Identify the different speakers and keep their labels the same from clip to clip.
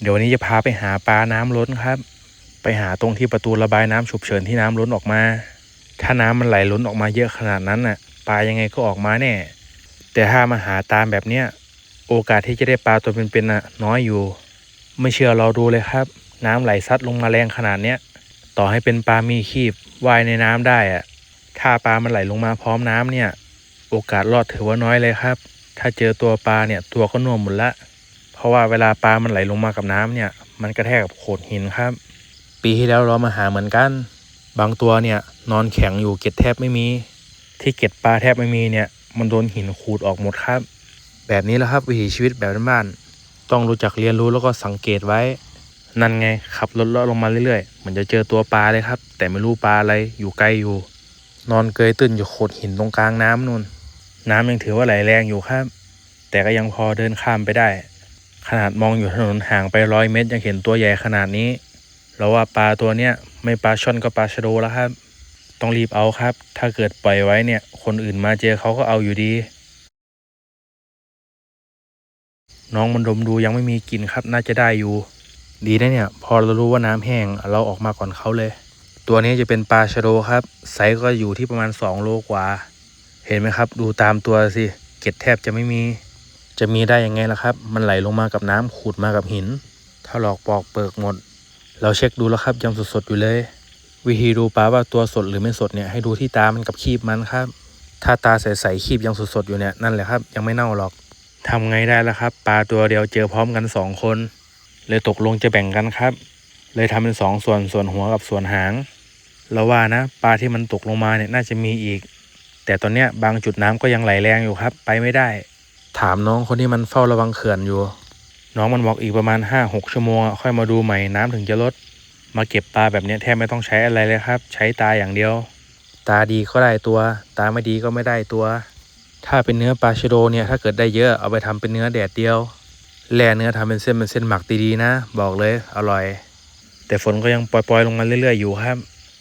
Speaker 1: เดี๋ยววันนี้จะพาไปหาปลาน้ำล้นครับ ไปหาตรงที่ประตูระบายน้ำฉุกเฉินที่น้ำล้นออกมา ถ้าน้ำมันไหลล้นออกมาเยอะขนาดนั้นน่ะ ปลายังไงก็ออกมาแน่ แต่ถ้ามาหาตามแบบเนี้ย โอกาสที่จะได้ปลาตัวเป็นๆน่ะ น้อยอยู่ ไม่เชื่อเราดูเลยครับ น้ำไหลซัดลงมาแรงขนาดเนี้ย ต่อให้เป็นปลามีคีบว่ายในน้ำได้อะถ้าปลามันไหลลงมาพร้อมน้ำเนี่ย โอกาสรอดถือว่าน้อยเลยครับ ถ้าเจอตัวปลาเนี่ยตัวก็น่วมหมดละ เพราะว่าเวลาปลามันไหลลงมากับน้ำเนี่ย มันกระแทกกับโขดหินครับ ปีที่แล้วเรามาหาเหมือนกัน บางตัวเนี่ยนอนแข็งอยู่เกล็ดแทบไม่มี ที่เกล็ดปลาแทบไม่มีเนี่ย มันโดนหินขูดออกหมดครับ แบบนี้แหละครับวิถีชีวิตแบบบ้านๆต้องรู้จักเรียนรู้แล้วก็สังเกตไว้ นั่นไงขับรถเลาะลงมาเรื่อยๆเหมันจะเจอตัวปลาเลยครับ แต่ไม่รู้ปลาอะไรอยู่ไกลอยู่ นอนเกยตื้นอยู่โขดหินตรงกลางน้ำนู่นน้ำยังถือว่าไหลแรงอยู่ครับ แต่ก็ยังพอเดินข้ามไปได้ ขนาดมองอยู่ถนนห่างไปร้อยเมตรยังเห็นตัวใหญ่ขนาดนี้เราว่าปลาตัวเนี้ยไม่ปลาช่อนก็ปลาชะโดแล้วครับ ต้องรีบเอาครับ ถ้าเกิดปล่อยไว้เนี่ย คนอื่นมาเจอเขาก็เอาอยู่ดี น้องมันดมดูยังไม่มีกลิ่นครับ น่าจะได้อยู่ ดีนะเนี่ย พอเรารู้ว่าน้ำแห้งเราออกมาก่อนเขาเลย ตัวนี้จะเป็นปลาชะโดครับไซส์ก็อยู่ที่ประมาณ2โลกว่า เห็นไหมครับ ดูตามตัวสิเกล็ดแทบจะไม่มี จะมีได้ยังไงล่ะครับ มันไหลลงมากับน้ำขูดมากับหิน ถ้าหลอกปอกเปิกหมด เราเช็คดูแล้วครับยังสดๆอยู่เลย วิธีดูปลาว่าตัวสดหรือไม่สดเนี่ยให้ดูที่ตามันกับคีบมันครับ ถ้าตาใสๆคีบยังสดๆอยู่เนี่ยนั่นแหละครับ ยังไม่เน่าหรอกทำไงได้ล่ะครับ ปลาตัวเดียวเจอพร้อมกันสองคน เลยตกลงจะแบ่งกันครับ เลยทำเป็นสองส่วนส่วนหัวกับส่วนหางเราว่านะปลาที่มันตกลงมาเนี่ยน่าจะมีอีก แต่ตอนเนี้ยบางจุดน้ำก็ยังไหลแรงอยู่ครับ ไปไม่ได้ ถามน้องคนที่มันเฝ้าระวังเขื่อนอยู่ น้องมันบอกอีกประมาณ5้าหกชั่วโมงอะค่อยมาดูใหม่น้ำถึงจะลด มาเก็บปลาแบบเนี้ยแทบไม่ต้องใช้อะไรเลยครับ ใช้ตาอย่างเดียว ตาดีก็ได้ตัว ตาไม่ดีก็ไม่ได้ตัว ถ้าเป็นเนื้อปลาชะโดเนี่ยถ้าเกิดได้เยอะเอาไปทำเป็นเนื้อแดดเดียวแล่เนื้อทำเป็นเส้นเป็นเส้นหมักดีๆนะ บอกเลยอร่อย แต่ฝนก็ยังปล่อยๆลงมาเรื่อยๆอยู่ครับ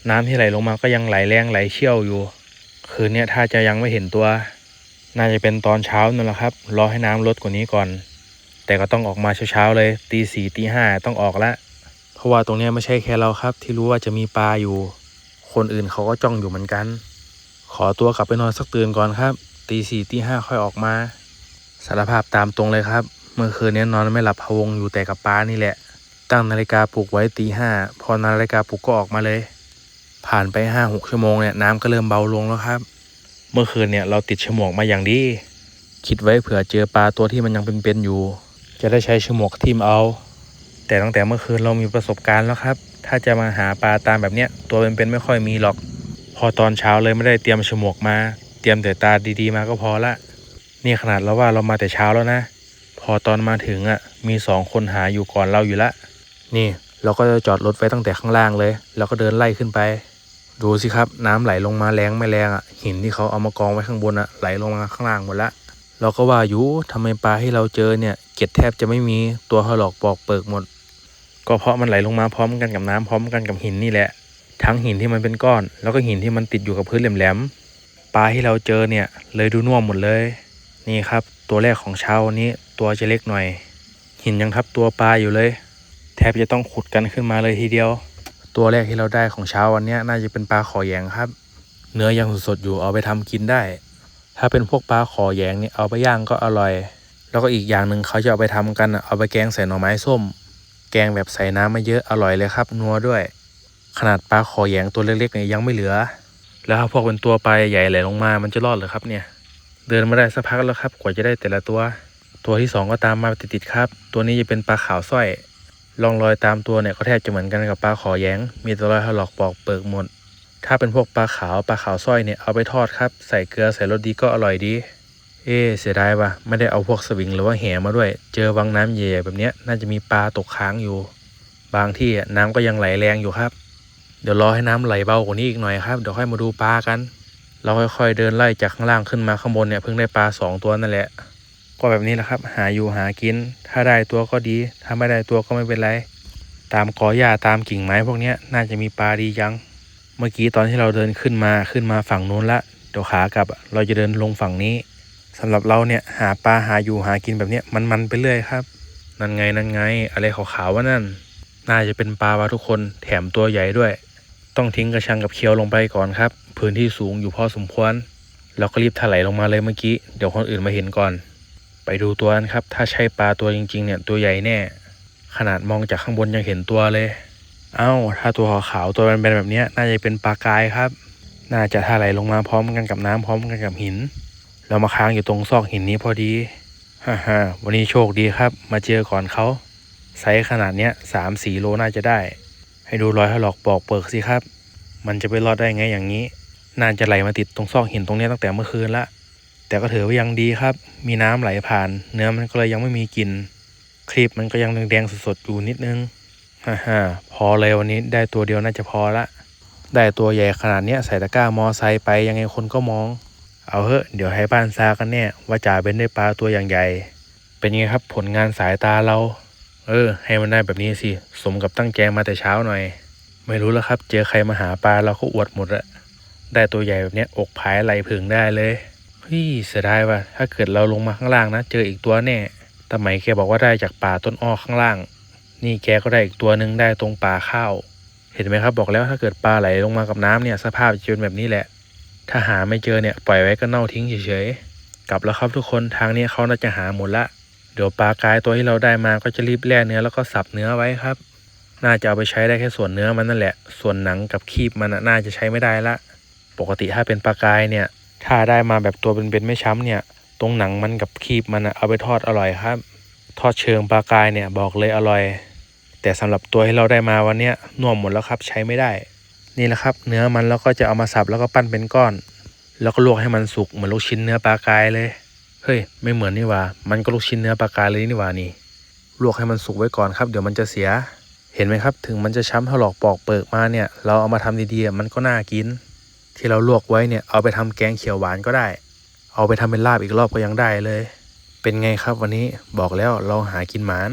Speaker 1: น้ำที่ไหลลงมาก็ยังไหลแรงไหลเชี่ยวอยู่ คืนเนี้ยถ้าจะยังไม่เห็นตัว น่าจะเป็นตอนเช้านั่นแหละครับ รอให้น้ำลดกว่านี้ก่อน แต่ก็ต้องออกมาเช้าๆเลย ตีสี่ตีห้าต้องออกละ เพราะว่าตรงนี้ไม่ใช่แค่เราครับ ที่รู้ว่าจะมีปลาอยู่ คนอื่นเขาก็จ้องอยู่เหมือนกัน ขอตัวกลับไปนอนสักตื่นก่อนครับ ตีสี่ตีห้าค่อยออกมา สารภาพตามตรงเลยครับ เมื่อคืนนี้นอนไม่หลับพะวงอยู่แต่กับปลานี่แหละ ตั้งนาฬิกาปลุกไว้ตีห้าพอนาฬิกาปลุกก็ออกมาเลย ผ่านไปห้าหกชั่วโมงเนี่ยน้ำก็เริ่มเบาลงแล้วครับ มื่อคืนเนี่ยเราติดฉมวกมาอย่างดี คิดไว้เผื่อเจอปลาตัวที่มันยังเป็นๆอยู่ จะได้ใช้ฉมวกทิมเอา แต่ตั้งแต่เมื่อคืนเรามีประสบการณ์แล้วครับ ถ้าจะมาหาปลาตามแบบเนี้ยตัวเป็นๆไม่ค่อยมีหรอก พอตอนเช้าเลยไม่ได้เตรียมฉมวกมา เตรียมแต่ตาดีๆมาก็พอละนี่ขนาดเราว่าเรามาแต่เช้าแล้วนะ พอตอนมาถึงอะมีสองคนหาอยู่ก่อนเราอยู่ละ นี่เราก็จะจอดรถไว้ตั้งแต่ข้างล่างเลย แล้วก็เดินไล่ขึ้นไป ดูสิครับน้ำไหลลงมาแรงไม่แรงอะหินที่เขาเอามากองไว้ข้างบนอะไหลลงมาข้างล่างหมดละเราก็ว่าอยู่ทำไมปลาที่เราเจอเนี่ยเกล็ดแทบจะไม่มีตัวหลอกปอกเปิกหมด ก็เพราะมันไหลลงมาพร้อมกันกับน้ำพร้อมกันกับหินนี่แหละ ทั้งหินที่มันเป็นก้อน แล้วก็หินที่มันติดอยู่กับพื้นแหลมๆปลาที่เราเจอเนี่ยเลยดูน่วมหมดเลย นี่ครับ ตัวแรกของเช้าวันนี้ตัวจะเล็กหน่อย หินยังทับตัวปลาอยู่เลย แทบจะต้องขุดกันขึ้นมาเลยทีเดียว ตัวแรกที่เราได้ของเช้าวันนี้น่าจะเป็นปลาขอแยงครับ เนื้อยังสดๆอยู่เอาไปทำกินได้ ถ้าเป็นพวกปลาขอแยงเนี่ยเอาไปย่างก็อร่อย แล้วก็อีกอย่างหนึ่งเขาจะเอาไปทำกันเอาไปแกงใส่หน่อไม้ส้ม แกงแบบใส่น้ำม่เยอะอร่อยเลยครับ นัวด้วย ขนาดปลาขอแยงตัวเล็กๆเนี่ยยังไม่เหลือ แล้วถ้าพวกเป็นตัวปลาใหญ่ไหลลงมามันจะรอดหรือครับเนี่ย เดินมาได้สักพักแล้วครับ กว่าจะได้แต่ละตัว ตัวที่สองก็ตามมาติดๆครับ ตัวนี้จะเป็นปลาขาวสร้อย ร่องรอยตามตัวเนี่ยก็แทบจะเหมือนกันกับปลาขอแยง มีแต่รอยถลอกปอกเปิกหมด ถ้าเป็นพวกปลาขาวปลาขาวสร้อยเนี่ยเอาไปทอดครับ ใส่เกลือใส่รสดีก็อร่อยดี เอ๊เสียดายว่ะไม่ได้เอาพวกสวิงหรือว่าแหมาด้วย เจอวังน้ำใหญ่แบบเนี้ยน่าจะมีปลาตกค้างอยู่ บางที่น้ำก็ยังไหลแรงอยู่ครับ เดี๋ยวรอให้น้ำไหลเบากว่านี้อีกหน่อยครับเดี๋ยวค่อยมาดูปลากัน เราค่อยๆเดินไล่จากข้างล่างขึ้นมาข้างบนเนี่ยเพิ่งได้ปลาสองตัวนั่นแหละ ก็แบบนี้แหละครับ หาอยู่หากิน ถ้าได้ตัวก็ดี ถ้าไม่ได้ตัวก็ไม่เป็นไร ตามกอหญ้าตามกิ่งไม้พวกนี้น่าจะมีปลาดีจัง เมื่อกี้ตอนที่เราเดินขึ้นมาขึ้นมาฝั่งนู้นละเดี๋ยวขากลับเราจะเดินลงฝั่งนี้สำหรับเราเนี่ยหาปลาหาอยู่หากินแบบนี้ยมันไปเรื่อยครับ นั่นไงนั่นไง อะไรขาวๆวะนั่น น่าจะเป็นปลาวะทุกคนแถมตัวใหญ่ด้วย ต้องทิ้งกระชังกับเคียวลงไปก่อนครับ พื้นที่สูงอยู่พอสมควรแล้วก็รีบถลายลงมาเลยเมื่อกี้ เดี๋ยวคนอื่นมาเห็นก่อน ไปดูตัวนั้นครับ ถ้าใช่ปลาตัวจริง ๆ เนี่ยตัวใหญ่แน่ ขนาดมองจากข้างบนยังเห็นตัวเลย เอ้า ถ้าตัวขาวๆตัวเป็นๆแบบนี้น่าจะเป็นปลากายครับ น่าจะถลายลงมาพร้อมกันกับน้ำพร้อมกันกับหินแล้วมาค้างอยู่ตรงซอกหินนี้พอดีฮ่าฮวันนี้โชคดีครับ มาเจอก่อนเขาไซส์ขนาดเนี้ยสามสี่โลน่าจะได้ ให้ดูรอยถลอกปอกเปิกสิครับ มันจะไปรอดได้ไงอย่างนี้น่าจะไหลมาติดตรงซอกหินตรงนี้ตั้งแต่เมื่อคืนละ แต่ก็ถือว่ายังดีครับ มีน้ำไหลผ่าน เนื้อมันก็เลยยังไม่มีกลิ่นคลิปมันก็ยังแดงๆสดๆอยู่นิดนึงฮ่าฮ่าพอเลยวันนี้ได้ตัวเดียวน่าจะพอละ ได้ตัวใหญ่ขนาดเนี้ยใส่ตะกร้ามอไซค์ไปยังไงคนก็มอง เอาเถอะเดี๋ยวให้บ้านซากันแน่ว่าจ่าเป็นได้ปลาตัวอย่างใหญ่ เป็นไงครับผลงานสายตาเรา เออ ให้มันได้แบบนี้สิ สมกับตั้งใจมาแต่เช้าหน่อย ไม่รู้แล้วครับ เจอใครมาหาปลาเราก็อวดหมดอะได้ตัวใหญ่แบบเนี้ยอกผายไหลผึ่งได้เลย ฮ้ยเสียดายว่ะถ้าเกิดเราลงมาข้างล่างนะ เจออีกตัวแน่ต่ไหมแกบอกว่าได้จากป่าต้นอ้อข้างล่าง นี่แกก็ได้อีกตัวหนึ่งได้ตรงป่าข้าว เห็นไหมครับบอกแล้วถ้าเกิดปลาไหลลงมากับน้ำเนี่ยสภาพจะเป็นแบบนี้แหละ ถ้าหาไม่เจอเนี่ยปล่อยไว้ก็เน่าทิ้งเฉยๆ กลับแล้วครับทุกคนทางนี้เขาน่าจะหาหมดละ เดี๋ยวปลากายตัวที่เราได้มาก็จะรีบแล่เนื้อแล้วก็สับเนื้อไว้ครับ น่าจะเอาไปใช้ได้แค่ส่วนเนื้อมันนั่นแหละ ส่วนหนังกับคีบมันน่าจะใช้ไม่ได้ละ ปกติถ้าเป็นปลากายเนี่ย ถ้าได้มาแบบตัวเป็นๆไม่ช้ำเนี่ย ตรงหนังมันกับคีบมันเอาไปทอดอร่อยครับ ทอดเชิงปลากายเนี่ยบอกเลยอร่อย แต่สำหรับตัวที่เราได้มาวันเนี้ยน่วมหมดแล้วครับใช้ไม่ได้ นี่แหละครับ เนื้อมันแล้วก็จะเอามาสับแล้วก็ปั้นเป็นก้อน แล้วก็ลวกให้มันสุกเหมือนลูกชิ้นเนื้อปลากายเลย เฮ้ยไม่เหมือนนี่ว่า มันก็ลูกชิ้นเนื้อปลากายเลยนี่ว่านี่ ลวกให้มันสุกไว้ก่อนครับเดี๋ยวมันจะเสียเห็นไหมครับ ถึงมันจะช้ำถลอกปอกเปิกมาเนี่ย เราเอามาทำดีๆ มันก็น่ากิน ที่เราลวกไว้เนี่ยเอาไปทำแกงเขียวหวานก็ได้ เอาไปทำเป็นลาบอีกรอบก็ยังได้เลย เป็นไงครับวันนี้บอกแล้วเราหากินหมาน